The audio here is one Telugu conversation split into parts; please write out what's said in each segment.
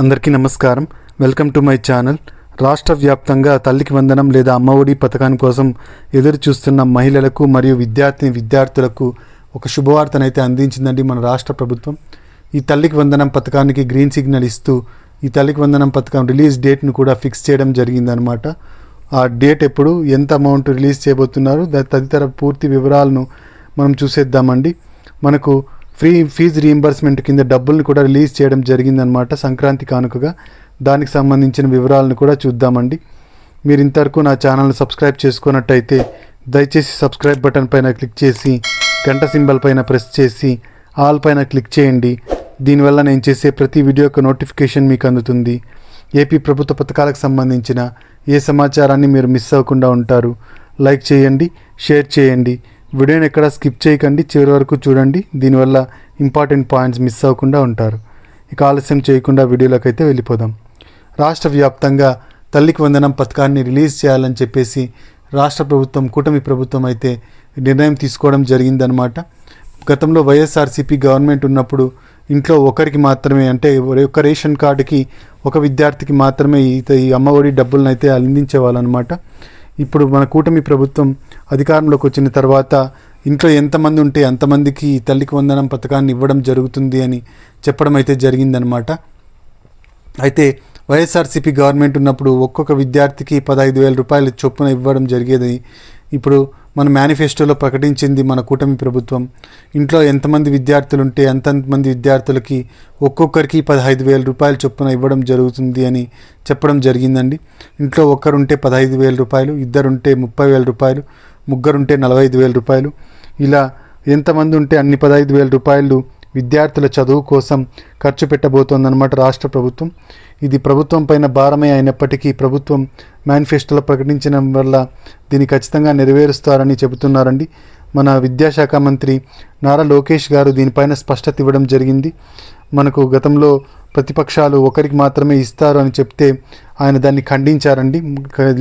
అందరికీ నమస్కారం. వెల్కమ్ టు మై ఛానల్ రాష్ట్ర వ్యాప్తంగా తల్లికి వందనం లేదా అమ్మఒడి పథకాన్ని కోసం ఎదురు చూస్తున్న మహిళలకు మరియు విద్యార్థిని విద్యార్థులకు ఒక శుభవార్తనైతే అందించిందండి మన రాష్ట్ర ప్రభుత్వం. ఈ తల్లికి వందనం పథకానికి గ్రీన్ సిగ్నల్ ఇస్తూ ఈ తల్లికి వందనం పథకం రిలీజ్ డేట్ను కూడా ఫిక్స్ చేయడం జరిగిందనమాట ఆ డేట్ ఎప్పుడు ఎంత అమౌంట్ రిలీజ్ చేయబోతున్నారు తదితర పూర్తి వివరాలను మనం చూసేద్దామండి. మనకు ఫ్రీ ఫీజు రీయింబర్స్మెంట్ కింద డబ్బుల్ని కూడా రిలీజ్ చేయడం జరిగిందనమాట సంక్రాంతి కానుకగా. దానికి సంబంధించిన వివరాలను కూడా చూద్దామండి. మీరు ఇంతవరకు నా ఛానల్ని సబ్స్క్రైబ్ చేసుకున్నట్టయితే దయచేసి సబ్స్క్రైబ్ బటన్ పైన క్లిక్ చేసి గంట సింబల్ పైన ప్రెస్ చేసి ఆల్ పైన క్లిక్ చేయండి. దీనివల్ల నేను చేసే ప్రతి వీడియో యొక్క నోటిఫికేషన్ మీకు అందుతుంది. ఏపీ ప్రభుత్వ పథకాలకు సంబంధించిన ఏ సమాచారాన్ని మీరు మిస్ అవ్వకుండా ఉంటారు. లైక్ చేయండి షేర్ చేయండి. వీడియోని ఎక్కడ స్కిప్ చేయకండి చివరి వరకు చూడండి. దీనివల్ల ఇంపార్టెంట్ పాయింట్స్ మిస్ అవ్వకుండా ఉంటారు. ఇక ఆలస్యం చేయకుండా వీడియోలోకి అయితే వెళ్ళిపోదాం. రాష్ట్ర వ్యాప్తంగా తల్లికి వందనం పథకాన్ని రిలీజ్ చేయాలని చెప్పేసి రాష్ట్ర ప్రభుత్వం కూటమి ప్రభుత్వం అయితే నిర్ణయం తీసుకోవడం జరిగిందనమాట గతంలో వైఎస్ఆర్సీపీ గవర్నమెంట్ ఉన్నప్పుడు ఇంట్లో ఒకరికి మాత్రమే అంటే ఒక రేషన్ కార్డుకి ఒక విద్యార్థికి మాత్రమే ఈ అమ్మఒడి డబ్బులను అయితే అందించేవాళ్ళనమాట ఇప్పుడు మన కూటమి ప్రభుత్వం అధికారంలోకి వచ్చిన తర్వాత ఇంట్లో ఎంతమంది ఉంటే అంతమందికి తల్లికి వందనం పథకాన్ని ఇవ్వడం జరుగుతుంది అని చెప్పడం అయితే జరిగిందనమాట అయితే వైఎస్ఆర్సీపీ గవర్నమెంట్ ఉన్నప్పుడు ఒక్కొక్క విద్యార్థికి పదహైదు వేల రూపాయల చొప్పున ఇవ్వడం జరిగేది. ఇప్పుడు మన మేనిఫెస్టోలో ప్రకటించింది మన కూటమి ప్రభుత్వం. ఇంట్లో ఎంతమంది విద్యార్థులు ఉంటే అంతమంది విద్యార్థులకి ఒక్కొక్కరికి పదహైదు వేల రూపాయలు చొప్పున ఇవ్వడం జరుగుతుంది అని చెప్పడం జరిగిందండి. ఇంట్లో ఒక్కరుంటే పదహైదు వేల రూపాయలు ఇద్దరుంటే ముప్పై వేల రూపాయలు ముగ్గురుంటే నలభై ఐదు వేల రూపాయలు. ఇలా ఎంతమంది ఉంటే అన్ని పదహైదు వేల రూపాయలు విద్యార్థుల చదువు కోసం ఖర్చు పెట్టబోతోందన్నమాట రాష్ట్ర ప్రభుత్వం. ఇది ప్రభుత్వం పైన భారమే అయినప్పటికీ ప్రభుత్వం మేనిఫెస్టోలో ప్రకటించడం వల్ల దీన్ని ఖచ్చితంగా నెరవేరుస్తారని చెబుతున్నారండి. మన విద్యాశాఖ మంత్రి నారా లోకేష్ గారు దీనిపైన స్పష్టత ఇవ్వడం జరిగింది. మనకు గతంలో ప్రతిపక్షాలు ఒకరికి మాత్రమే ఇస్తారు అని చెప్తే ఆయన దాన్ని ఖండించారండి.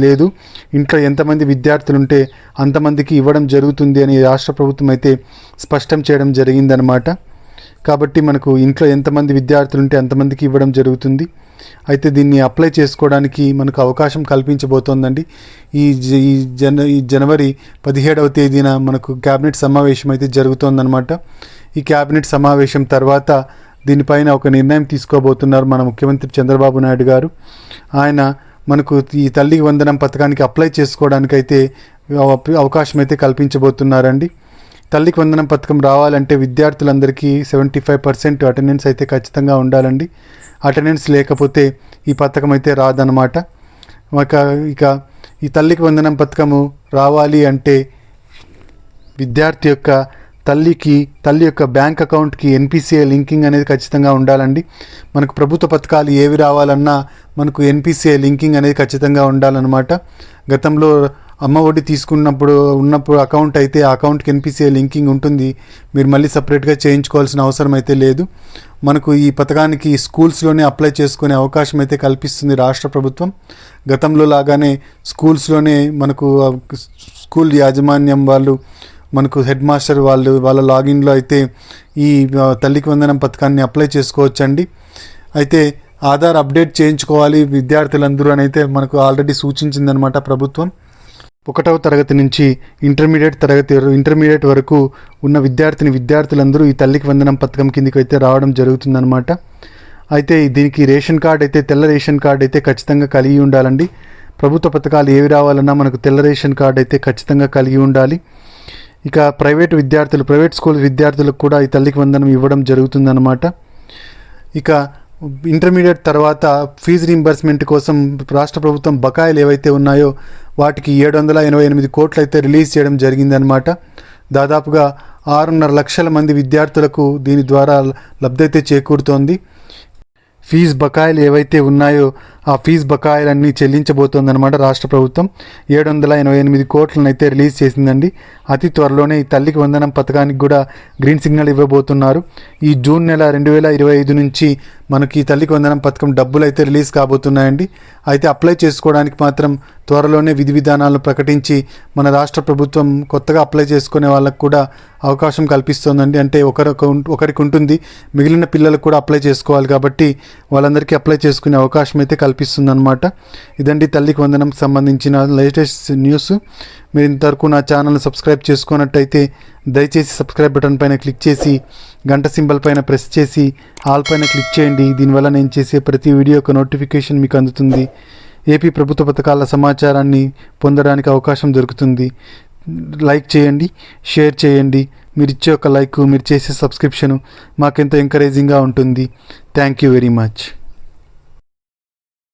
లేదు ఇంట్లో ఎంతమంది విద్యార్థులు ఉంటే అంతమందికి ఇవ్వడం జరుగుతుంది అని రాష్ట్ర ప్రభుత్వం అయితే స్పష్టం చేయడం జరిగిందనమాట కాబట్టి మనకు ఇంట్లో ఎంతమంది విద్యార్థులు ఉంటే అంతమందికి ఇవ్వడం జరుగుతుంది. అయితే దీన్ని అప్లై చేసుకోవడానికి మనకు అవకాశం కల్పించబోతోందండి. ఈ జ- ఈ జన ఈ జనవరి పదిహేడవ తేదీన మనకు క్యాబినెట్ సమావేశం అయితే జరుగుతోందనమాట ఈ క్యాబినెట్ సమావేశం తర్వాత దీనిపైన ఒక నిర్ణయం తీసుకోబోతున్నారు మన ముఖ్యమంత్రి చంద్రబాబు నాయుడు గారు. ఆయన మనకు ఈ తల్లి వందనం పథకానికి అప్లై చేసుకోవడానికైతే అవకాశం అయితే కల్పించబోతున్నారండి. తల్లికి వందనం పథకం రావాలంటే విద్యార్థులందరికీ సెవెంటీ ఫైవ్ పర్సెంట్ అటెండెన్స్ అయితే ఖచ్చితంగా ఉండాలండి. అటెండెన్స్ లేకపోతే ఈ పథకం అయితే రాదనమాట ఇక ఇక ఈ తల్లికి వందనం పథకము రావాలి అంటే విద్యార్థి యొక్క తల్లికి తల్లి యొక్క బ్యాంక్ అకౌంట్కి ఎన్పిసిఐ లింకింగ్ అనేది ఖచ్చితంగా ఉండాలండి. మనకు ప్రభుత్వ పథకాలు ఏవి రావాలన్నా మనకు ఎన్పిసిఐ లింకింగ్ అనేది ఖచ్చితంగా ఉండాలన్నమాట. గతంలో అమ్మ ఒడి తీసుకున్నప్పుడు ఉన్నప్పుడు అకౌంట్ అయితే ఆ అకౌంట్కి ఎన్పిసిఐ లింకింగ్ ఉంటుంది. మీరు మళ్ళీ సపరేట్గా చేయించుకోవాల్సిన అవసరం అయితే లేదు. మనకు ఈ పథకానికి స్కూల్స్లోనే అప్లై చేసుకునే అవకాశం అయితే కల్పిస్తుంది రాష్ట్ర ప్రభుత్వం. గతంలో లాగానే స్కూల్స్లోనే మనకు స్కూల్ యాజమాన్యం వాళ్ళు మనకు హెడ్ మాస్టర్ వాళ్ళు వాళ్ళ లాగిన్లో అయితే ఈ తల్లికి వందనం పథకాన్ని అప్లై చేసుకోవచ్చండి. అయితే ఆధార్ అప్డేట్ చేయించుకోవాలి విద్యార్థులందరూ అని అయితే మనకు ఆల్రెడీ సూచించిందనమాట ప్రభుత్వం. ఒకటవ తరగతి నుంచి ఇంటర్మీడియట్ తరగతి ఇంటర్మీడియట్ వరకు ఉన్న విద్యార్థిని విద్యార్థులందరూ ఈ తల్లికి వందనం పథకం కిందకి అయితే రావడం జరుగుతుందన్నమాట. అయితే దీనికి రేషన్ కార్డ్ అయితే తెల్ల రేషన్ కార్డ్ అయితే ఖచ్చితంగా కలిగి ఉండాలండి. ప్రభుత్వ పథకాలు ఏవి రావాలన్నా మనకు తెల్ల రేషన్ కార్డ్ అయితే ఖచ్చితంగా కలిగి ఉండాలి. ఇక ప్రైవేట్ విద్యార్థులు ప్రైవేట్ స్కూల్ విద్యార్థులకు కూడా ఈ తల్లికి వందనం ఇవ్వడం జరుగుతుందన్నమాట. ఇక ఇంటర్మీడియట్ తర్వాత ఫీజు రీంబర్స్మెంట్ కోసం రాష్ట్ర ప్రభుత్వం బకాయిలు ఏవైతే ఉన్నాయో వాటికి ఏడు వందల ఎనభై ఎనిమిది కోట్లు అయితే రిలీజ్ చేయడం జరిగిందనమాట దాదాపుగా ఆరున్నర లక్షల మంది విద్యార్థులకు దీని ద్వారా లబ్ధి అయితే చేకూరుతోంది. ఫీజు బకాయిలు ఏవైతే ఉన్నాయో ఆ ఫీజు బకాయిలన్నీ చెల్లించబోతోందనమాట రాష్ట్ర ప్రభుత్వం. ఏడు వందల ఎనభై ఎనిమిది కోట్లను అయితే రిలీజ్ చేసిందండి. అతి త్వరలోనే ఈ తల్లికి వందనం పథకానికి కూడా గ్రీన్ సిగ్నల్ ఇవ్వబోతున్నారు. ఈ జూన్ నెల రెండు వేల ఇరవై ఐదు నుంచి మనకి ఈ తల్లికి వందనం పథకం డబ్బులు అయితే రిలీజ్ కాబోతున్నాయండి. అయితే అప్లై చేసుకోవడానికి మాత్రం త్వరలోనే విధి విధానాలను ప్రకటించి మన రాష్ట్ర ప్రభుత్వం కొత్తగా అప్లై చేసుకునే వాళ్ళకు కూడా అవకాశం కల్పిస్తోందండి. అంటే ఒకరికి ఒకరికి ఉంటుంది. మిగిలిన పిల్లలకు కూడా అప్లై చేసుకోవాలి కాబట్టి వాళ్ళందరికీ అప్లై చేసుకునే అవకాశం అయితే కల్పిస్తుందన్నమాట. ఇదండి తల్లికి వందనంకి సంబంధించిన లేటెస్ట్ న్యూస్. మీరు ఇంతవరకు నా ఛానల్ని సబ్స్క్రైబ్ చేసుకున్నట్టయితే దయచేసి సబ్స్క్రైబ్ బటన్ పైన క్లిక్ చేసి గంట సింబల్ పైన ప్రెస్ చేసి ఆల్ పైన క్లిక్ చేయండి. దీనివల్ల నేను చేసే ప్రతి వీడియో యొక్క నోటిఫికేషన్ మీకు అందుతుంది. ఏపీ ప్రభుత్వ పథకాల సమాచారాన్ని పొందడానికి అవకాశం దొరుకుతుంది. లైక్ చేయండి షేర్ చేయండి. మీరు ఇచ్చే ఒక లైక్ మీరు చేసే సబ్స్క్రిప్షను మాకెంతో ఎంకరేజింగ్గా ఉంటుంది. Thank you very much